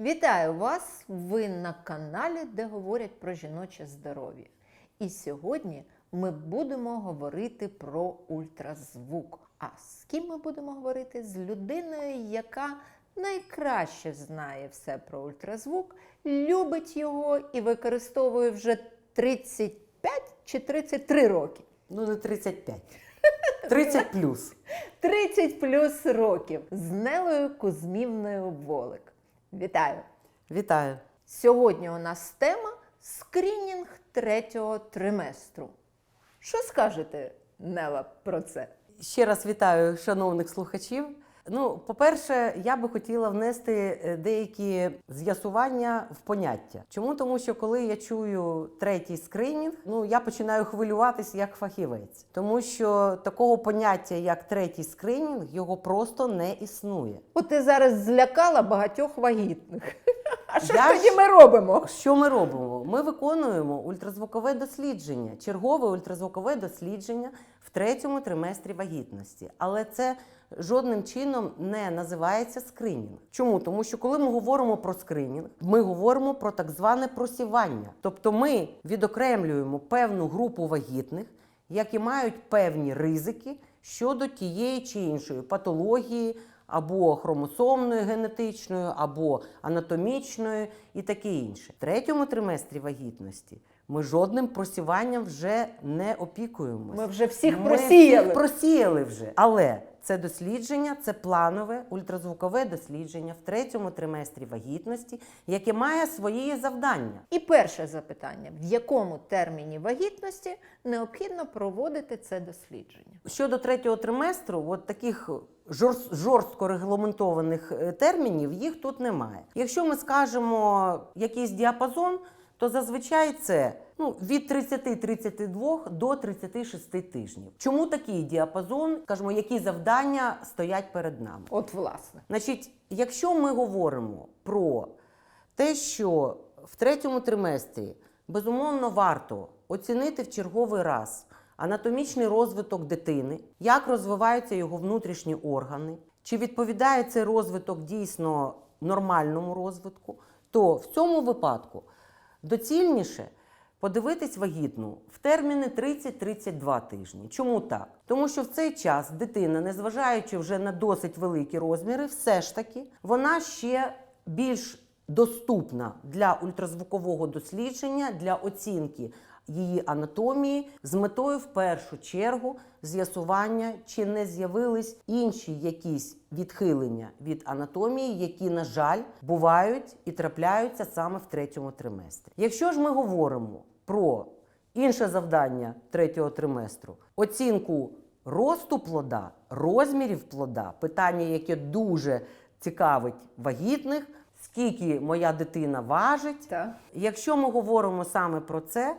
Вітаю вас! Ви на каналі, де говорять про жіноче здоров'я. І сьогодні ми будемо говорити про ультразвук. А з ким ми будемо говорити? З людиною, яка найкраще знає все про ультразвук, любить його і використовує вже 35 чи 33 роки. Ну, не 35. 30 плюс. 30 плюс років з Нелою Кузьмівною Волик. Вітаю! Вітаю. Сьогодні у нас тема скринінг третього триместру. Що скажете, Нела, про це? Ще раз вітаю шановних слухачів. Ну, по-перше, я би хотіла внести е, деякі з'ясування в поняття. Чому? Тому що коли я чую третій скринінг, ну я починаю хвилюватись як фахівець, тому що такого поняття, як третій скринінг, його просто не існує. От ти зараз злякала багатьох вагітних. А що Я ж тоді ми робимо? Що ми робимо? Ми виконуємо ультразвукове дослідження, чергове ультразвукове дослідження в третьому триместрі вагітності. Але це жодним чином не називається скринінг. Чому? Тому що коли ми говоримо про скринінг, ми говоримо про так зване просівання. Тобто ми відокремлюємо певну групу вагітних, які мають певні ризики щодо тієї чи іншої патології. Або хромосомної генетичної, або анатомічної і таке інше. В третьому триместрі вагітності ми жодним просіванням вже не опікуємося. Ми вже всіх Ми просіяли. всіх просіяли вже. Але це дослідження, це планове ультразвукове дослідження в третьому триместрі вагітності, яке має свої завдання. І перше запитання: в якому терміні вагітності необхідно проводити це дослідження? Щодо третього триместру, от таких жорст- жорстко регламентованих е, термінів їх тут немає. Якщо ми скажемо якийсь діапазон, то зазвичай це ну, від 30-32 до 36 тижнів. Чому такий діапазон? Скажімо, які завдання стоять перед нами? От, власне. Значить, якщо ми говоримо про те, що в третьому триместрі безумовно варто оцінити в черговий раз анатомічний розвиток дитини, як розвиваються його внутрішні органи, чи відповідає цей розвиток дійсно нормальному розвитку, то в цьому випадку доцільніше подивитись вагітну в терміни 30-32 тижні. Чому так? Тому що в цей час дитина, незважаючи вже на досить великі розміри, все ж таки вона ще більш доступна для ультразвукового дослідження, для оцінки її анатомії з метою в першу чергу з'ясування, чи не з'явились інші якісь відхилення від анатомії, які, на жаль, бувають і трапляються саме в третьому триместрі. Якщо ж ми говоримо про інше завдання третього триместру оцінку росту плода, розмірів плода, питання, яке дуже цікавить вагітних, скільки моя дитина важить. Так. Якщо ми говоримо саме про це,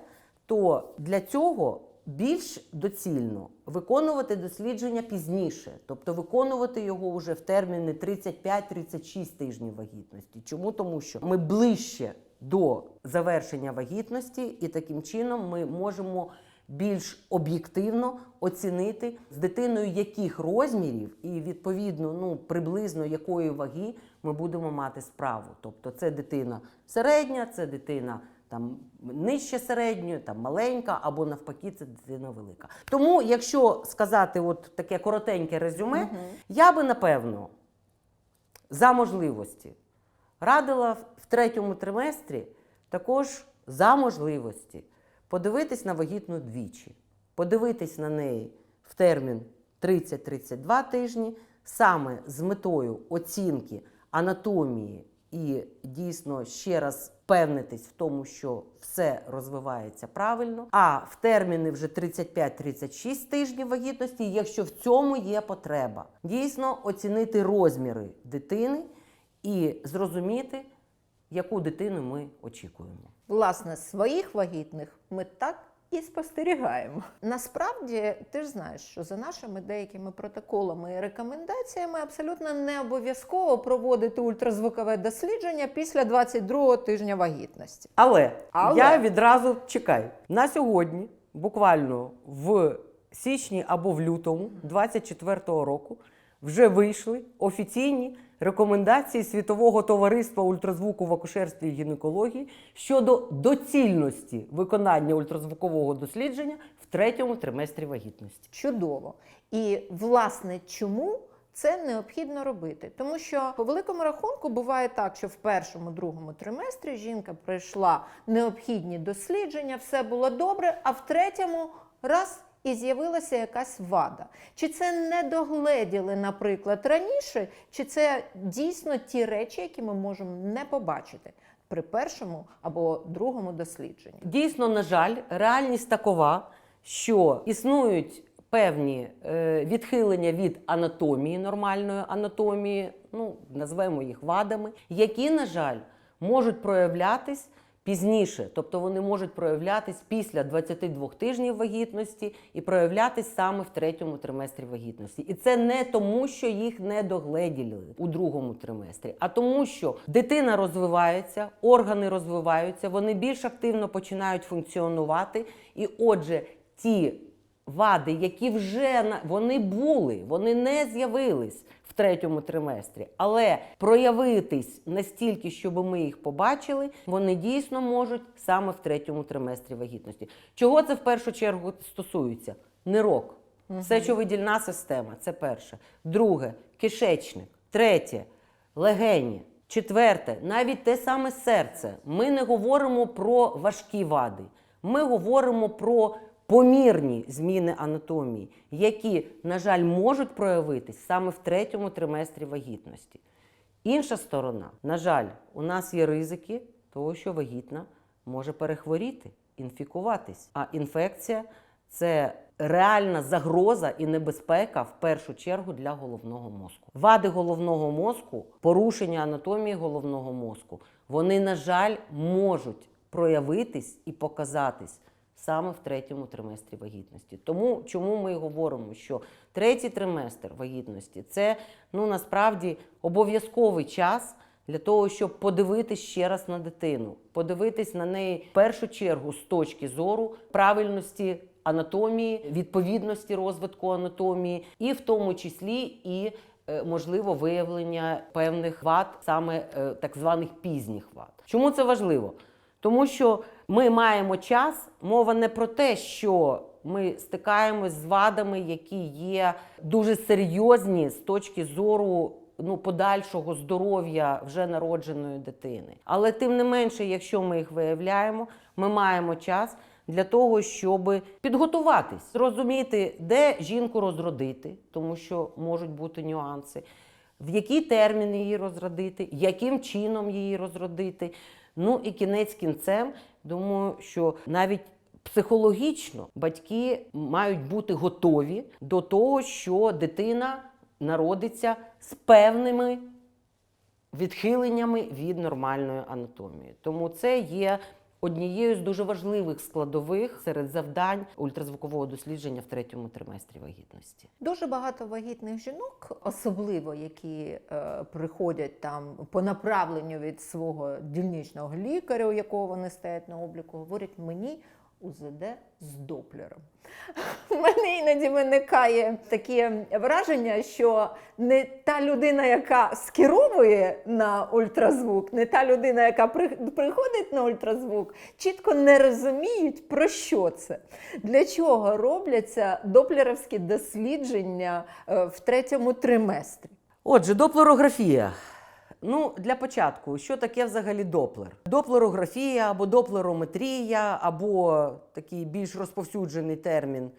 то для цього більш доцільно виконувати дослідження пізніше, тобто виконувати його вже в терміни 35-36 тижнів вагітності. Чому? Тому що ми ближче до завершення вагітності, і таким чином ми можемо більш об'єктивно оцінити з дитиною яких розмірів і відповідно ну приблизно якої ваги ми будемо мати справу. Тобто це дитина середня, це дитина там нижче середньої, там маленька, або навпаки, це дитина велика. Тому, якщо сказати, от таке коротеньке резюме, Мгм. я би напевно за можливості радила в- в третьому триместрі також за можливості подивитись на вагітну двічі, подивитись на неї в термін 30-32 тижні, саме з метою оцінки анатомії і дійсно ще раз впевнитись в тому, що все розвивається правильно. А в терміни вже 35-36 тижнів вагітності, якщо в цьому є потреба, дійсно оцінити розміри дитини і зрозуміти, яку дитину ми очікуємо. Власне, своїх вагітних ми так і спостерігаємо. Насправді, ти ж знаєш, що за нашими деякими протоколами і рекомендаціями абсолютно не обов'язково проводити ультразвукове дослідження після 22-го тижня вагітності. Але, Але. я відразу чекаю. На сьогодні, буквально в січні або в лютому 24-го року, вже вийшли офіційні рекомендації Світового товариства ультразвуку в акушерстві і гінекології щодо доцільності виконання ультразвукового дослідження в третьому триместрі вагітності. Чудово. І власне чому це необхідно робити? Тому що по великому рахунку буває так, що в першому, другому триместрі жінка пройшла необхідні дослідження, все було добре, а в третьому раз. І з'явилася якась вада. Чи це не догледіли, наприклад, раніше, чи це дійсно ті речі, які ми можемо не побачити при першому або другому дослідженні? Дійсно, на жаль, реальність такова, що існують певні е, відхилення від анатомії, нормальної анатомії, ну, назвемо їх вадами, які, на жаль, можуть проявлятись пізніше, тобто вони можуть проявлятись після 22 тижнів вагітності і проявлятись саме в третьому триместрі вагітності. І це не тому, що їх не догледіли у другому триместрі, а тому, що дитина розвивається, органи розвиваються, вони більш активно починають функціонувати. І отже, ті вади, які вже на- вони були, вони не з'явились третьому триместрі, але проявитись настільки, щоб ми їх побачили, вони дійсно можуть саме в третьому триместрі вагітності. Чого це в першу чергу стосується? Нирок, сечовидільна система це перше. Друге кишечник. Третє легені. Четверте, навіть те саме серце. Ми не говоримо про важкі вади. Ми говоримо про помірні зміни анатомії, які, на жаль, можуть проявитись саме в третьому триместрі вагітності. Інша сторона, на жаль, у нас є ризики того, що вагітна може перехворіти, інфікуватись. А інфекція це реальна загроза і небезпека в першу чергу для головного мозку. Вади головного мозку, порушення анатомії головного мозку, вони, на жаль, можуть проявитись і показатись саме в третьому триместрі вагітності. Тому чому ми говоримо, що третій триместр вагітності це ну насправді обов'язковий час. Для того, щоб подивитись ще раз на дитину, подивитись на неї в першу чергу з точки зору правильності анатомії, відповідності розвитку анатомії, і в тому числі і е, можливо виявлення певних вад, саме е, так званих пізніх вад. Чому це важливо? Тому що ми маємо час, мова не про те, що ми стикаємось з вадами, які є дуже серйозні з точки зору ну, подальшого здоров'я вже народженої дитини. Але тим не менше, якщо ми їх виявляємо, ми маємо час для того, щоб підготуватись, зрозуміти, де жінку розродити, тому що можуть бути нюанси, в який термін її розродити, яким чином її розродити. Ну і кінець кінцем, думаю, що навіть психологічно батьки мають бути готові до того, що дитина народиться з певними відхиленнями від нормальної анатомії. Тому це є однією з дуже важливих складових серед завдань ультразвукового дослідження в третьому триместрі вагітності. Дуже багато вагітних жінок, особливо які е, приходять там по направленню від свого дільничного лікаря, у якого вони стоять на обліку, говорять мені. УЗД з доплером. У мене іноді виникає таке враження, що не та людина, яка скеровує на ультразвук, не та людина, яка приходить на ультразвук, чітко не розуміють, про що це. Для чого робляться доплеровські дослідження е, в третьому триместрі. Отже, доплерографія. Ну, для початку, що таке взагалі доплер? Доплерографія або доплерометрія, або такий більш розповсюджений термін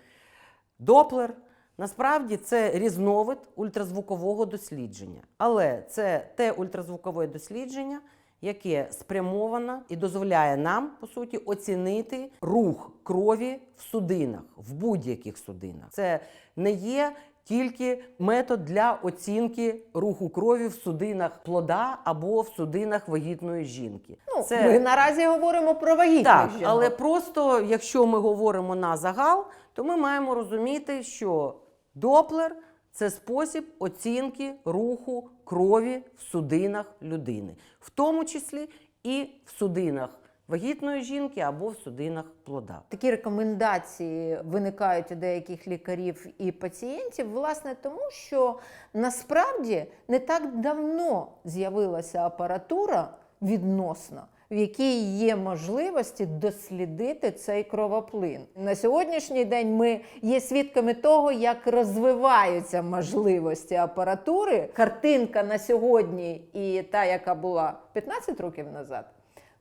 доплер. Насправді це різновид ультразвукового дослідження. Але це те ультразвукове дослідження, яке спрямовано і дозволяє нам, по суті, оцінити рух крові в судинах, в будь-яких судинах. Це не є тільки метод для оцінки руху крові в судинах плода або в судинах вагітної жінки. Ну, Це... Ми наразі говоримо про вагітних Так, жінок. але просто якщо ми говоримо на загал, то ми маємо розуміти, що доплер це спосіб оцінки руху крові в судинах людини, в тому числі і в судинах вагітної жінки або в судинах плода. Такі рекомендації виникають у деяких лікарів і пацієнтів, власне, тому що насправді не так давно з'явилася апаратура відносна, в якій є можливості дослідити цей кровоплин. На сьогоднішній день ми є свідками того, як розвиваються можливості апаратури. Картинка на сьогодні і та, яка була 15 років назад,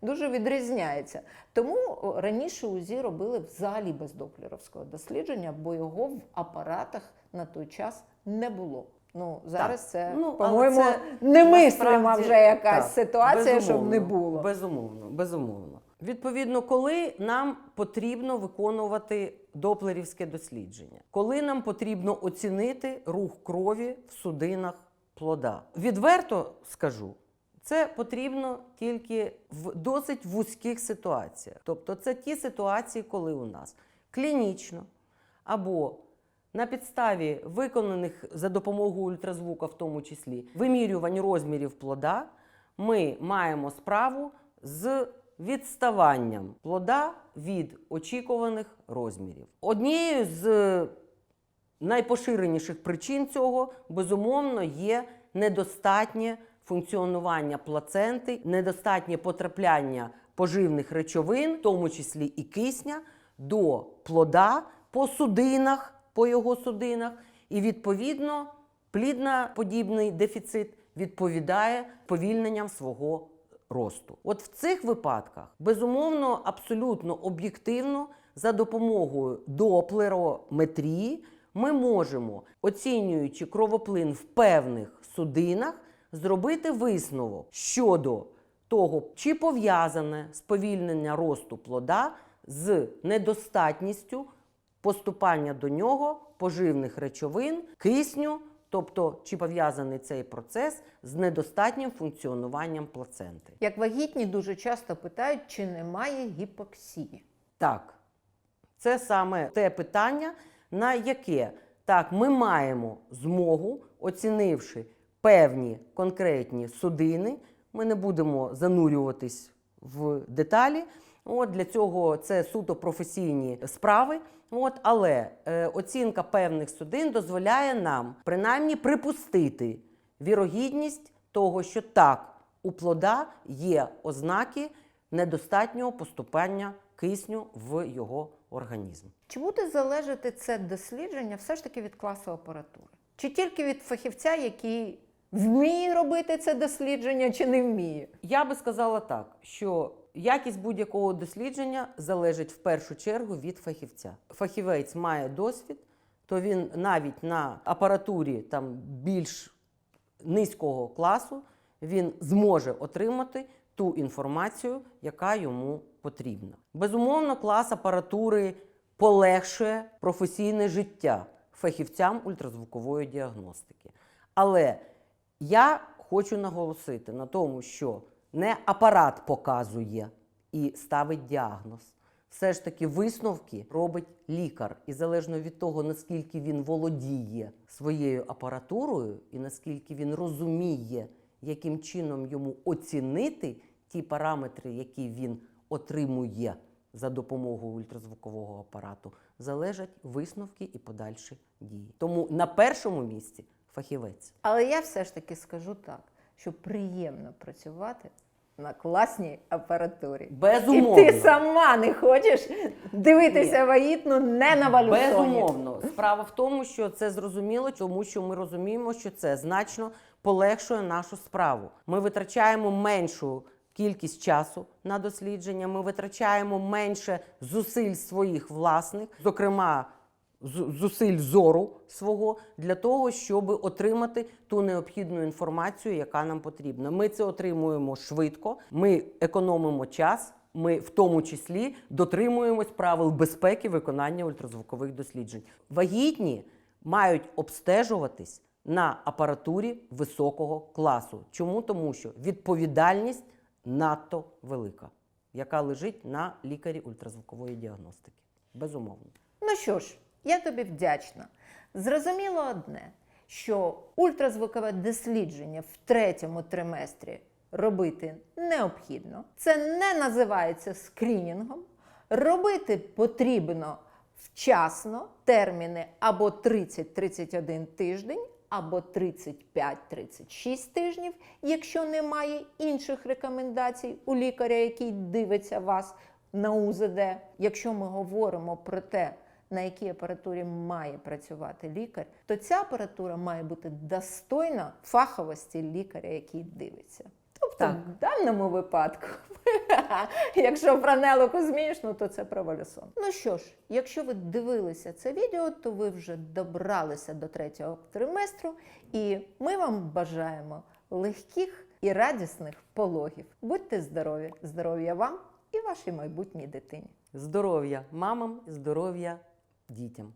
дуже відрізняється. Тому раніше УЗІ робили взагалі без доплеровського дослідження, бо його в апаратах на той час не було. Ну зараз Так. це, Ну, по-моєму, немислима вже якась так, ситуація, щоб не було. Безумовно, безумовно. Відповідно, коли нам потрібно виконувати доплерівське дослідження, коли нам потрібно оцінити рух крові в судинах плода. Відверто скажу, це потрібно тільки в досить вузьких ситуаціях. Тобто, це ті ситуації, коли у нас клінічно або на підставі виконаних за допомогою ультразвука, в тому числі вимірювань розмірів плода, ми маємо справу з відставанням плода від очікуваних розмірів. Однією з найпоширеніших причин цього безумовно є недостатнє функціонування плаценти, недостатнє потрапляння поживних речовин, в тому числі і кисня, до плода по судинах, по його судинах, і відповідно плідноподібний дефіцит відповідає повільненням свого росту. От в цих випадках, безумовно, абсолютно об'єктивно, за допомогою доплерометрії, ми можемо, оцінюючи кровоплин в певних судинах, зробити висновок щодо того, чи пов'язане сповільнення росту плода з недостатністю поступання до нього поживних речовин, кисню, тобто чи пов'язаний цей процес з недостатнім функціонуванням плаценти. Як вагітні дуже часто питають, чи немає гіпоксії. Так, це саме те питання, на яке так ми маємо змогу, оцінивши певні конкретні судини. Ми не будемо занурюватись в деталі. От для цього це суто професійні справи. От, але е, оцінка певних судин дозволяє нам принаймні припустити вірогідність того, що так, у плода є ознаки недостатнього поступання кисню в його організм. Чи буде залежати це дослідження все ж таки від класу апаратури? Чи тільки від фахівця, який вміє робити це дослідження, чи не вміє? Я би сказала так, що якість будь-якого дослідження залежить в першу чергу від фахівця. Фахівець має досвід, то він навіть на апаратурі там більш низького класу він зможе отримати ту інформацію, яка йому потрібна. Безумовно, клас апаратури полегшує професійне життя фахівцям ультразвукової діагностики. Але я хочу наголосити на тому, що не апарат показує і ставить діагноз. Все ж таки висновки робить лікар. І залежно від того, наскільки він володіє своєю апаратурою і наскільки він розуміє, яким чином йому оцінити ті параметри, які він отримує за допомогою ультразвукового апарату, залежать висновки і подальші дії. Тому на першому місці фахівець. Але я все ж таки скажу так, що приємно працювати на класній апаратурі. Безумовно. І ти сама не хочеш дивитися вагітну не на валюсоні. Безумовно, справа в тому, що це зрозуміло, тому що ми розуміємо, що це значно полегшує нашу справу. Ми витрачаємо меншу кількість часу на дослідження, ми витрачаємо менше зусиль своїх власних, зокрема. Зусиль зору свого для того, щоб отримати ту необхідну інформацію, яка нам потрібна. Ми це отримуємо швидко, ми економимо час, ми в тому числі дотримуємось правил безпеки виконання ультразвукових досліджень. Вагітні мають обстежуватись на апаратурі високого класу. Чому? Тому що відповідальність надто велика, яка лежить на лікарі ультразвукової діагностики. Безумовно. Ну що ж, я тобі вдячна. Зрозуміло одне, що ультразвукове дослідження в третьому триместрі робити необхідно. Це не називається скрінінгом. Робити потрібно вчасно терміни або 30-31 тиждень, або 35-36 тижнів, якщо немає інших рекомендацій у лікаря, який дивиться вас на УЗД. Якщо ми говоримо про те, на якій апаратурі має працювати лікар, то ця апаратура має бути достойна фаховості лікаря, який дивиться. Тобто, Так. в даному випадку, якщо про нелоку змішно, то це про волюсон. Ну що ж, якщо ви дивилися це відео, то ви вже добралися до третього триместру, і ми вам бажаємо легких і радісних пологів. Будьте здорові! Здоров'я вам і вашій майбутній дитині! Здоров'я мамам, здоров'я дітям.